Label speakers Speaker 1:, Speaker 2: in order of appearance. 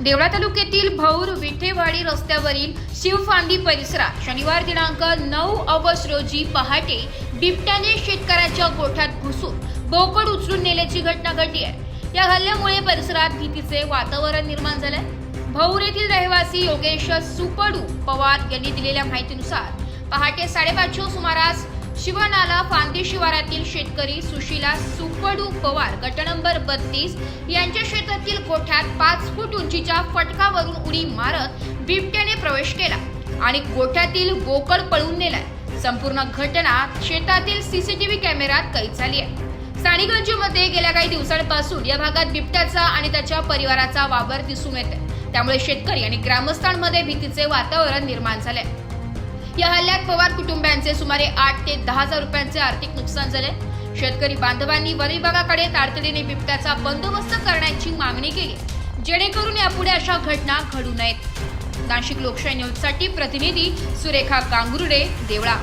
Speaker 1: देवळा तालुक्यातील भौर विठेवाडी रस्त्यावरील शिवफांदी परिसरात शनिवार दिनांक नऊ ऑगस्ट रोजी पहाटे बिबट्याने शेतकऱ्याच्या गोठ्यात घुसून बोकड उचलून नेल्याची घटना घडली आहे. या हल्ल्यामुळे परिसरात भीतीचे वातावरण निर्माण झालंय. भौर येथील रहिवासी योगेश सुपडू पवार यांनी दिलेल्या माहितीनुसार पहाटे साडेपाचच्या सुमारास शिवनाला फांदी शिवारातील शेतकरी सुशीला सुपडू पवार गट नंबर बत्तीस यांच्या शेतातील गोठ्यात पाच फूट उंचीच्या फटकावरून उडी मारत बिबट्याने प्रवेश केला आणि गोठ्यातील बोकड पळून नेलाय. संपूर्ण घटना शेतातील सीसीटीव्ही कॅमेऱ्यात कैद झाली आहे. साणीगंजमध्ये गेल्या काही दिवसांपासून या भागात बिबट्याचा आणि त्याच्या परिवाराचा वावर दिसून येत आहे त्यामुळे शेतकरी आणि ग्रामस्थांमध्ये भीतीचे वातावरण निर्माण झाले आहे. या हल्ल्यात पवार कुटुंबियांचे सुमारे आठ ते दहा हजार रुपयांचे आर्थिक नुकसान झाले. शेतकरी बांधवांनी वन विभागाकडे तातडीने बिबट्याचा बंदोबस्त करण्याची मागणी केली जेणेकरून यापुढे अशा घटना घडू नयेत. नाशिक लोकशाही न्यूजसाठी प्रतिनिधी सुरेखा गांगुर्डे देवळा.